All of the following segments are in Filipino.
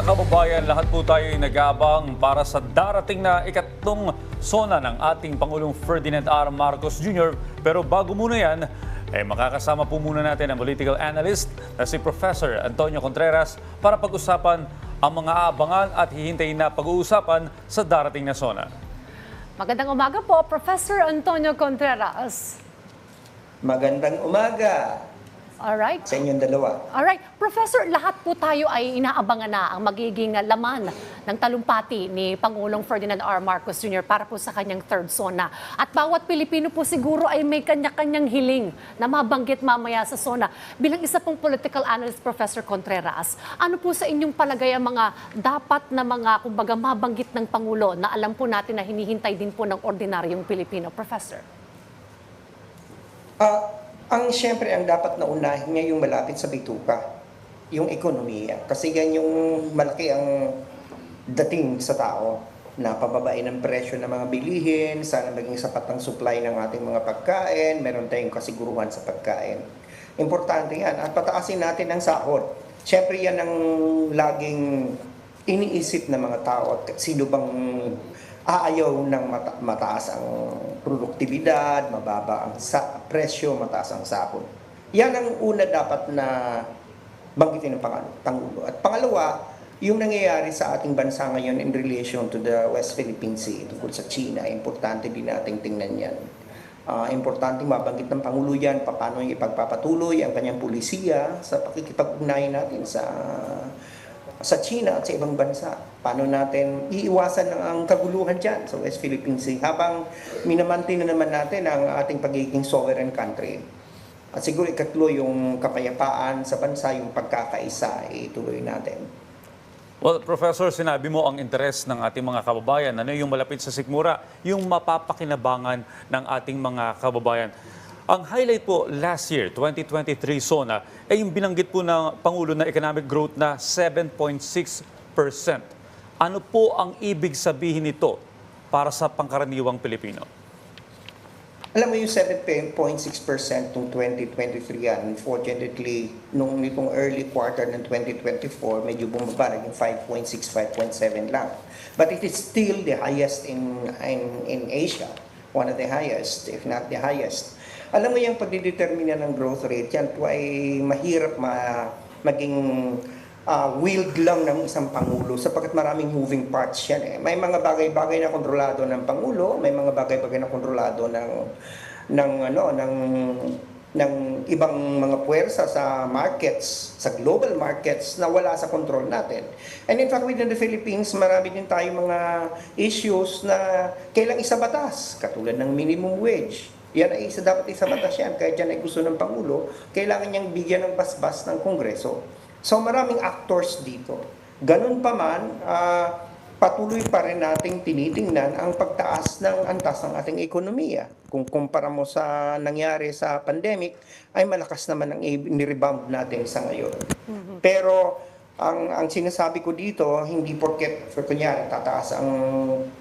Mga kababayan, lahat po tayo ay nag-aabang para sa darating na ikatlong sona ng ating Pangulong Ferdinand R. Marcos Jr. Pero bago muna yan, eh, makakasama po muna natin ang political analyst na si Professor Antonio Contreras para pag-usapan ang mga abangan at hihintayin na pag-uusapan sa darating na sona. Magandang umaga po, Professor Antonio Contreras. Magandang umaga Alright. sa inyong dalawa. Alright, Professor, lahat po tayo ay inaabangan na ang magiging uh, laman ng talumpati ni Pangulong Ferdinand R. Marcos Jr. para po sa kanyang third zona. At bawat Pilipino po siguro ay may kanya-kanyang hiling na mabanggit mamaya sa zona. Bilang isa pong political analyst, Professor Contreras, ano po sa inyong palagay ang mga dapat na mga, kumbaga, mabanggit ng Pangulo na alam po natin na hinihintay din po ng ordinaryong Pilipino, Professor? Ah, ang siyempre ang dapat na unahin niya yung malapit sa bituka, yung ekonomiya. Kasi yan yung malaki ang dating sa tao na pababain ng presyo ng mga bilihin, sana maging sapat ang supply ng ating mga pagkain, meron tayong kasiguruhan sa pagkain. Importante yan. At pataasin natin ang sahod. Siyempre yan ang laging iniisip ng mga tao. At Sino bang aayaw ng mata- mataas ang produktibidad, mababa ang sa- presyo, mataas ang sahod. Yan ang una dapat na banggitin ng pang- Pangulo. At pangalawa, yung nangyayari sa ating bansa ngayon in relation to the West Philippine Sea, tungkol sa China, importante din nating tingnan yan. Ah, importante mabanggit ng Pangulo yan, paano yung ipagpapatuloy ang kanyang pulisiya sa pakikipag-ugnayan natin sa sa China at sa ibang bansa. Paano natin iiwasan ang, kaguluhan dyan sa West Philippine Sea habang minamantin na naman natin ang ating pagiging sovereign country. At siguro ikatlo yung kapayapaan sa bansa, yung pagkakaisa, ituloy natin. Well, Professor, sinabi mo ang interes ng ating mga kababayan. Ano yung malapit sa sikmura? Yung mapapakinabangan ng ating mga kababayan. Ang highlight po last year, 2023 SONA, ay yung binanggit po ng Pangulo na economic growth na 7.6%. Ano po ang ibig sabihin nito para sa pangkaraniwang Pilipino? Alam mo yung 7.6% ng 2023 yan, unfortunately, nung nitong early quarter ng 2024, medyo bumaba, naging 5.6, 5.7 lang. But it is still the highest in, in, in Asia, one of the highest, if not the highest. Alam mo yung pagdidetermina ng growth rate, yan po ay mahirap ma, maging uh, willed lang ng isang pangulo sapagkat maraming moving parts yan eh. May mga bagay-bagay na kontrolado ng pangulo, may mga bagay-bagay na kontrolado ng ng ano ng ng ibang mga puwersa sa markets, sa global markets na wala sa control natin. And in fact, within the Philippines, marami din tayo mga issues na kailang isa batas, katulad ng minimum wage. Yan ay isa dapat isa batas yan, kahit yan ay gusto ng Pangulo, kailangan niyang bigyan ng basbas ng Kongreso. So maraming actors dito. Ganun pa man, ah, patuloy pa rin nating tinitingnan ang pagtaas ng antas ng ating ekonomiya. Kung kumpara mo sa nangyari sa pandemic, ay malakas naman ang i-rebound natin sa ngayon. Pero ang ang sinasabi ko dito, hindi porket for kunyari tataas ang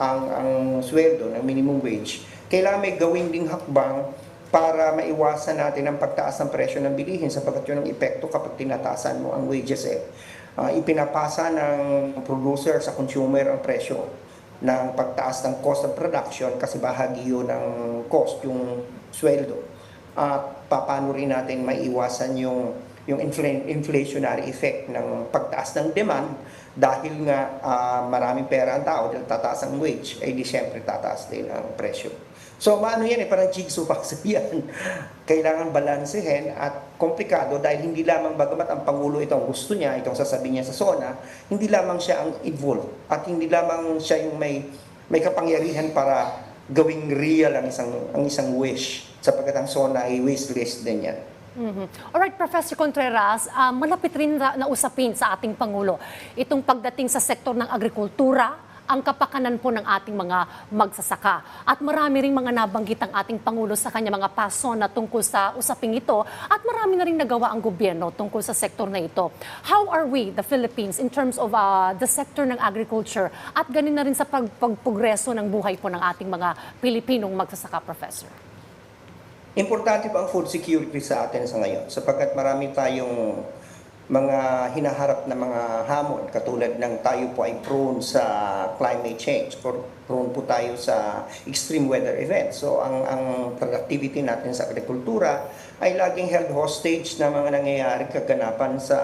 ang ang sweldo ng minimum wage, kailangan may gawin ding hakbang para maiwasan natin ang pagtaas ng presyo ng bilihin sapagkat yun ang epekto kapag tinataasan mo ang wages eh. Ah, ipinapasa ng producer sa consumer ang presyo ng pagtaas ng cost of production kasi bahagi yun ng cost, yung sweldo. At paano rin natin maiwasan yung yung infl- inflationary effect ng pagtaas ng demand dahil nga ah, maraming pera ang tao dahil tataas ang wage, ay di syempre tataas din ang presyo. So maano yan eh, parang jigsaw puzzle yan. Kailangan balansehin at komplikado dahil hindi lamang bagamat ang Pangulo itong gusto niya, itong sasabihin niya sa SONA, hindi lamang siya ang involved at hindi lamang siya yung may, may kapangyarihan para gawing real ang isang, ang isang wish sapagkat ang SONA ay wish list din yan. Mhm. Alright, Professor Contreras, ah, malapit rin na, na usapin sa ating Pangulo itong pagdating sa sektor ng agrikultura, ang kapakanan po ng ating mga magsasaka. At marami ring mga nabanggit ang ating Pangulo sa kanya mga paso na tungkol sa usaping ito at marami na rin nagawa ang gobyerno tungkol sa sektor na ito. How are we, the Philippines, in terms of ah, the sector ng agriculture at ganin na rin sa pag- pagprogreso ng buhay po ng ating mga Pilipinong magsasaka, Professor? Importante ba ang food security sa atin sa ngayon? Sapagkat marami tayong mga hinaharap na mga hamon katulad ng tayo po ay prone sa climate change, pro- prone po tayo sa extreme weather events. So ang ang productivity natin sa agrikultura ay laging held hostage na mga nangyayari kaganapan sa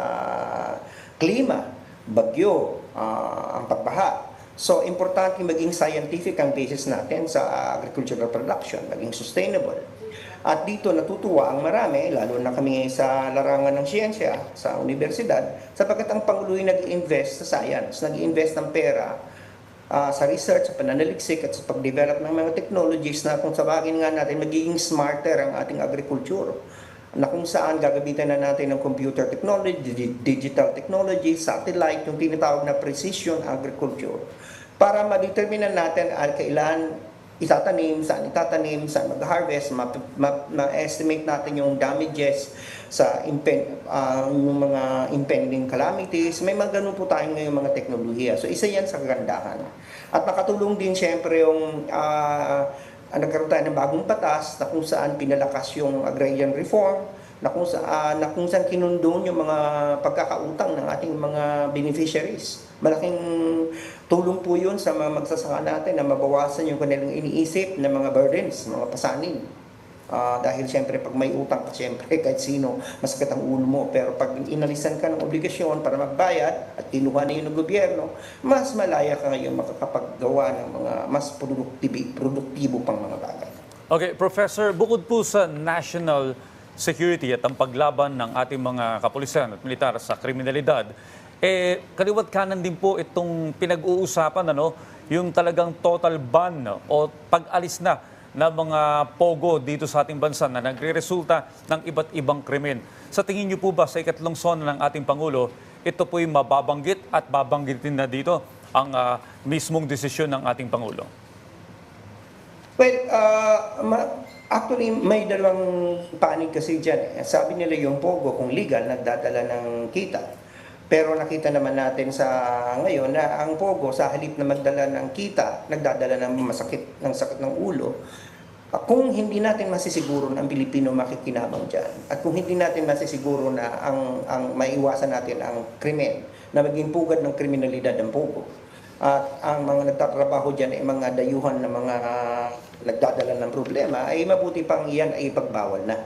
klima, bagyo, ah, ang pagbaha. So, importante maging scientific ang basis natin sa agricultural production, maging sustainable. At dito natutuwa ang marami, lalo na kami sa larangan ng siyensya, sa universidad, sapagkat ang Pangulo ay nag-invest sa science, nag-invest ng pera ah, sa research, sa pananaliksik at sa pag-develop ng mga technologies na kung sa bagay nga natin magiging smarter ang ating agriculture na kung saan gagamitan na natin ng computer technology, digi- digital technology, satellite, yung tinatawag na precision agriculture. Para ma-determine natin ang kailan itatanim, saan itatanim, saan mag-harvest, ma- ma- ma-estimate natin yung damages sa impen, yung mga impending calamities. May mga ganun po tayo ngayong mga teknolohiya. So isa yan sa kagandahan. At nakatulong din syempre yung ang nagkaroon tayo ng bagong batas na kung saan pinalakas yung agrarian reform, na kung saan, na kung saan kinundon yung mga pagkakautang ng ating mga beneficiaries. Malaking tulong po yun sa mga magsasaka natin na mabawasan yung kanilang iniisip na mga burdens, mga pasanin. Ah, dahil siyempre pag may utang ka siyempre kahit sino masakit ang ulo mo pero pag inalisan ka ng obligasyon para magbayad at kinuha na ng gobyerno mas malaya ka ngayon makakapaggawa ng mga mas produktibi, produktibo pang mga bagay. Okay, Professor, bukod po sa national security at ang paglaban ng ating mga kapulisan at militar sa kriminalidad, eh, kaliwat kanan din po itong pinag-uusapan, ano, yung talagang total ban no, o pag-alis na ng mga pogo dito sa ating bansa na nagre-resulta ng iba't ibang krimen. Sa tingin niyo po ba sa ikatlong sona ng ating Pangulo, ito po'y mababanggit at babanggitin na dito ang ah, mismong desisyon ng ating Pangulo? Well, uh, ma- actually may dalawang panig kasi dyan. Sabi nila yung Pogo kung legal nagdadala ng kita. Pero nakita naman natin sa ngayon na ang Pogo sa halip na magdala ng kita, nagdadala ng masakit ng sakit ng ulo. Uh, Kung hindi natin masisiguro na ang Pilipino makikinabang dyan, at kung hindi natin masisiguro na ang, ang maiwasan natin ang krimen, na maging pugad ng kriminalidad ng Pogo, at ang mga nagtatrabaho dyan ay mga dayuhan na mga nagdadala ng problema, ay mabuti pang iyan ay ipagbawal na.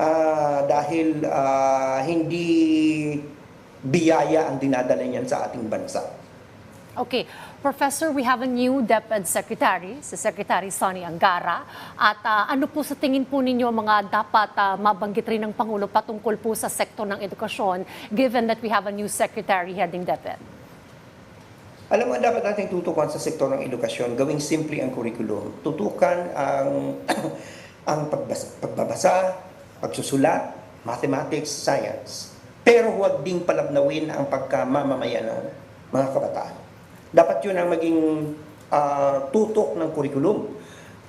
Ah, dahil ah, hindi biyaya ang dinadala niyan sa ating bansa. Okay. Professor, we have a new DepEd Secretary, si Secretary Sonny Angara. At ah, ano po sa tingin po ninyo mga dapat ah, mabanggit rin ng Pangulo patungkol po sa sektor ng edukasyon given that we have a new Secretary heading DepEd? Alam mo, dapat natin tutukan sa sektor ng edukasyon, gawing simple ang curriculum. Tutukan ang, ang pagbasa, pagbabasa, pagsusulat, mathematics, science. Pero huwag ding palabnawin ang pagkamamamayan ng mga kabataan. Dapat yun ang maging ah, tutok ng curriculum.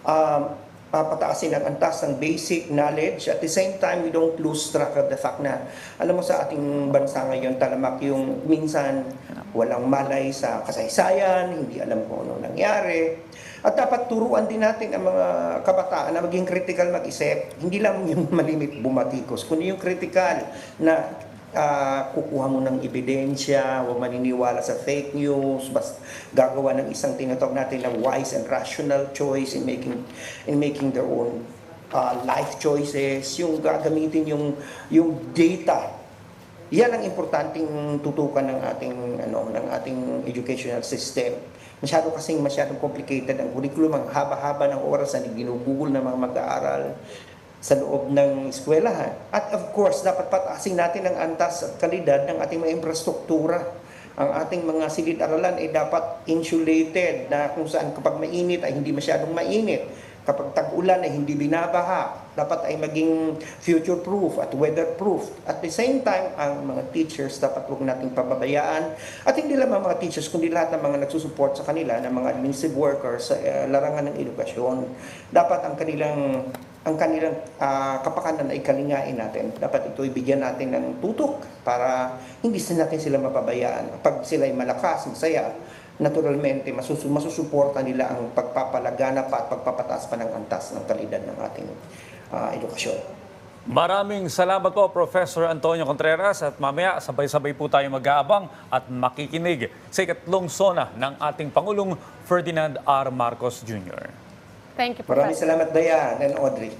Um, papataasin ang antas ng basic knowledge. At the same time, we don't lose track of the fact na, alam mo sa ating bansa ngayon, talamak yung minsan walang malay sa kasaysayan, hindi alam kung ano nangyari. At dapat turuan din natin ang mga kabataan na maging critical mag-isip. Hindi lang yung malimit bumatikos, kundi yung critical na ah, kukuha mo ng ebidensya, huwag maniniwala sa fake news, bas gagawa ng isang tinatawag natin ng wise and rational choice in making in making their own ah, life choices, yung gagamitin yung yung data. Yan ang importanteng tutukan ng ating ano ng ating educational system. Masyado kasing masyadong complicated ang curriculum, ang haba-haba ng oras na ginugugol ng mga mag-aaral sa loob ng eskwelahan. At of course, dapat pataasin natin ang antas at kalidad ng ating mga infrastruktura. Ang ating mga silid-aralan ay dapat insulated na kung saan kapag mainit ay hindi masyadong mainit. Kapag tag-ulan ay hindi binabaha. Dapat ay maging future-proof at weather-proof. At the same time, ang mga teachers dapat huwag nating pababayaan. At hindi lang ang mga teachers, kundi lahat ng mga nagsusupport sa kanila, ng mga administrative workers sa eh, larangan ng edukasyon. Dapat ang kanilang ang kanilang ah, kapakanan ay kalingain natin. Dapat ito ibigyan natin ng tutok para hindi natin sila mapabayaan. Pag sila ay malakas, masaya, naturalmente masusu masusuporta nila ang pagpapalagana pa at pagpapataas pa ng antas ng kalidad ng ating ah, edukasyon. Maraming salamat po, Professor Antonio Contreras. At mamaya, sabay-sabay po tayo mag-aabang at makikinig sa ikatlong sona ng ating Pangulong Ferdinand R. Marcos Jr. Thank you, Maraming Professor. salamat, Dayan and Audrey.